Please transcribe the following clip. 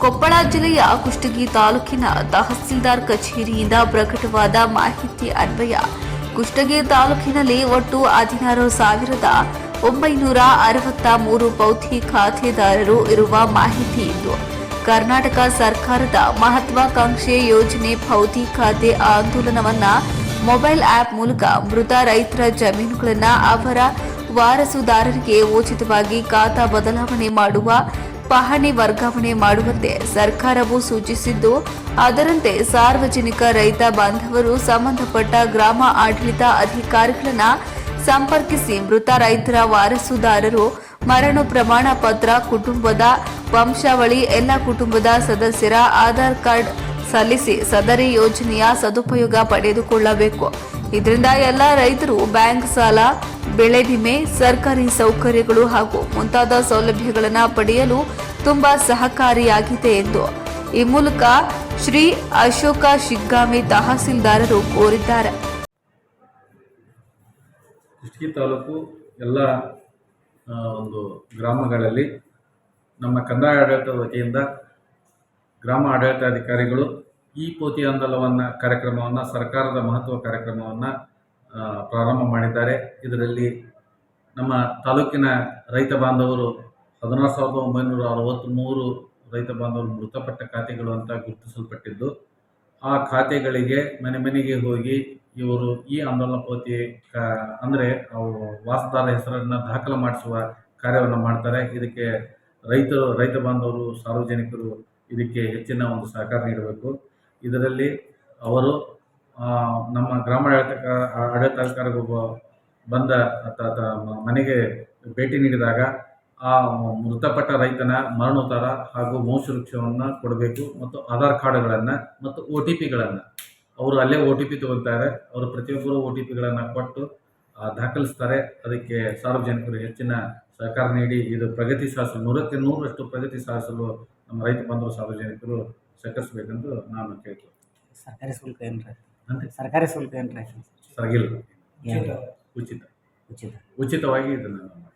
ಕೊಪ್ಪಳ ಜಿಲ್ಲೆಯ ಕುಷ್ಟಗಿ ತಾಲೂಕಿನ ತಹಸೀಲ್ದಾರ್ ಕಚೇರಿಯಿಂದ ಪ್ರಕಟವಾದ ಮಾಹಿತಿ ಅನ್ವಯ. ಕುಷ್ಟಗಿ ತಾಲೂಕಿನಲ್ಲಿ ಒಟ್ಟು ಹದಿನಾರು ಸಾವಿರದ ಒಂಬೈನೂರ ಅರವತ್ತ ಮೂರು ಪೌತಿ ಖಾತೆದಾರರು ಇರುವ ಮಾಹಿತಿ ಇದ್ದು ಕರ್ನಾಟಕ ಸರ್ಕಾರದ ಮಹತ್ವಾಕಾಂಕ್ಷೆ ಯೋಜನೆ ಪೌತಿ ಖಾತೆ ಆಂದೋಲನವನ್ನ ಮೊಬೈಲ್ ಆಪ್ ಮೂಲಕ ಮೃತ ರೈತರ ಜಮೀನುಗಳನ್ನು ಅವರ ವಾರಸುದಾರರಿಗೆ ಉಚಿತವಾಗಿ ಖಾತಾ ಬದಲಾವಣೆ ಮಾಡುವ ಪಹಣಿ ವರ್ಗಾವಣೆ ಮಾಡುವಂತೆ ಸರ್ಕಾರವು ಸೂಚಿಸಿದ್ದು, ಅದರಂತೆ ಸಾರ್ವಜನಿಕ ರೈತ ಬಾಂಧವರು ಸಂಬಂಧಪಟ್ಟ ಗ್ರಾಮ ಆಡಳಿತ ಅಧಿಕಾರಿಗಳನ್ನ ಸಂಪರ್ಕಿಸಿ ಮೃತ ರೈತರ ವಾರಸುದಾರರು ಮರಣ ಪ್ರಮಾಣ ಪತ್ರ, ಕುಟುಂಬದ ವಂಶಾವಳಿ, ಎಲ್ಲ ಕುಟುಂಬದ ಸದಸ್ಯರ ಆಧಾರ್ ಕಾರ್ಡ್ ಸಲ್ಲಿಸಿ ಸದರಿ ಯೋಜನೆಯ ಸದುಪಯೋಗ ಪಡೆದುಕೊಳ್ಳಬೇಕು. ಇದರಿಂದ ಎಲ್ಲ ರೈತರು ಬ್ಯಾಂಕ್ ಸಾಲ ಬೆಳೆ ವಿಮೆ, ಸರ್ಕಾರಿ ಸೌಕರ್ಯಗಳು ಹಾಗೂ ಮುಂತಾದ ಸೌಲಭ್ಯಗಳನ್ನು ಪಡೆಯಲು ತುಂಬಾ ಸಹಕಾರಿಯಾಗಿದೆ ಎಂದು ಈ ಮೂಲಕ ಶ್ರೀ ಅಶೋಕ ಶಿಗ್ಗಾಮಿ ತಹಸೀಲ್ದಾರರು ಕೋರಿದ್ದಾರೆ. ಕುಷ್ಟಗಿ ತಾಲೂಕು ಎಲ್ಲ ಒಂದು ಗ್ರಾಮಗಳಲ್ಲಿ ನಮ್ಮ ಕಂದಾಯ ಆಡಳಿತ ವತಿಯಿಂದ ಗ್ರಾಮ ಆಡಳಿತಾಧಿಕಾರಿಗಳು ಈ ಪೋತಿ ಆಂದೋಲನ ಕಾರ್ಯಕ್ರಮವನ್ನು, ಸರ್ಕಾರದ ಮಹತ್ವ ಕಾರ್ಯಕ್ರಮವನ್ನು ಪ್ರಾರಂಭ ಮಾಡಿದ್ದಾರೆ. ಇದರಲ್ಲಿ ನಮ್ಮ ತಾಲೂಕಿನ ರೈತ ಬಾಂಧವರು ಹದಿನಾರು ಸಾವಿರದ ಒಂಬೈನೂರ ಅರವತ್ತ್ಮೂರು ರೈತ ಬಾಂಧವರು ಮೃತಪಟ್ಟ ಖಾತೆಗಳು ಅಂತ ಗುರುತಿಸಲ್ಪಟ್ಟಿದ್ದು, ಆ ಖಾತೆಗಳಿಗೆ ಮನೆ ಮನೆಗೆ ಹೋಗಿ ಇವರು ಈ ಆಂದೋಲನ ಪೋತಿ ಕ, ಅಂದರೆ ಅವು ವಾಸದಾರ ಹೆಸರನ್ನು ದಾಖಲು ಮಾಡಿಸುವ ಕಾರ್ಯವನ್ನು ಮಾಡ್ತಾರೆ. ಇದಕ್ಕೆ ರೈತರು, ರೈತ ಬಾಂಧವರು, ಸಾರ್ವಜನಿಕರು ಇದಕ್ಕೆ ಹೆಚ್ಚಿನ ಒಂದು ಸಹಕಾರ ನೀಡಬೇಕು. ಇದರಲ್ಲಿ ಅವರು ನಮ್ಮ ಗ್ರಾಮಾಡಳಿತ ಆಡಳಿತಾಧಿಕಾರಿಗೊಬ್ಬ ಬಂದ ಮನೆಗೆ ಭೇಟಿ ನೀಡಿದಾಗ ಆ ಮೃತಪಟ್ಟ ರೈತನ ಮರಣೋತ್ತರ ಹಾಗೂ ವಂಶವೃಕ್ಷವನ್ನು ಕೊಡಬೇಕು ಮತ್ತು ಆಧಾರ್ ಕಾರ್ಡ್ಗಳನ್ನು ಮತ್ತು ಒ ಟಿ ಪಿಗಳನ್ನು. ಅವರು ಅಲ್ಲೇ ಒ ಟಿ ಪಿ ತಗೊಳ್ತಾರೆ ಅವರು ಪ್ರತಿಯೊಬ್ಬರು ಒ ಟಿ ಪಿಗಳನ್ನು ಕೊಟ್ಟು ದಾಖಲಿಸ್ತಾರೆ. ಅದಕ್ಕೆ ಸಾರ್ವಜನಿಕರು ಹೆಚ್ಚಿನ ಸಹಕಾರ ನೀಡಿ ಇದು ಪ್ರಗತಿ ಸಾಧಿಸಲು ನೂರಕ್ಕೆ ನೂರರಷ್ಟು ಪ್ರಗತಿ ಸಾಧಿಸಲು ನಮ್ಮ ರೈತ ಬಂಧು ಸಾರ್ವಜನಿಕರು ಸಹಕರಿಸಬೇಕೆಂದು ನಾನು ಕೇಳ್ತೀನಿ. ಸರ್ಕಾರಿ ಶುಲ್ಕ ಏನು ಸರ್ಕಾರಿ ಶುಲ್ಕ ಏನು ಸರ್ ಏನು ಉಚಿತ ಉಚಿತ ಉಚಿತವಾಗಿ ಇದನ್ನು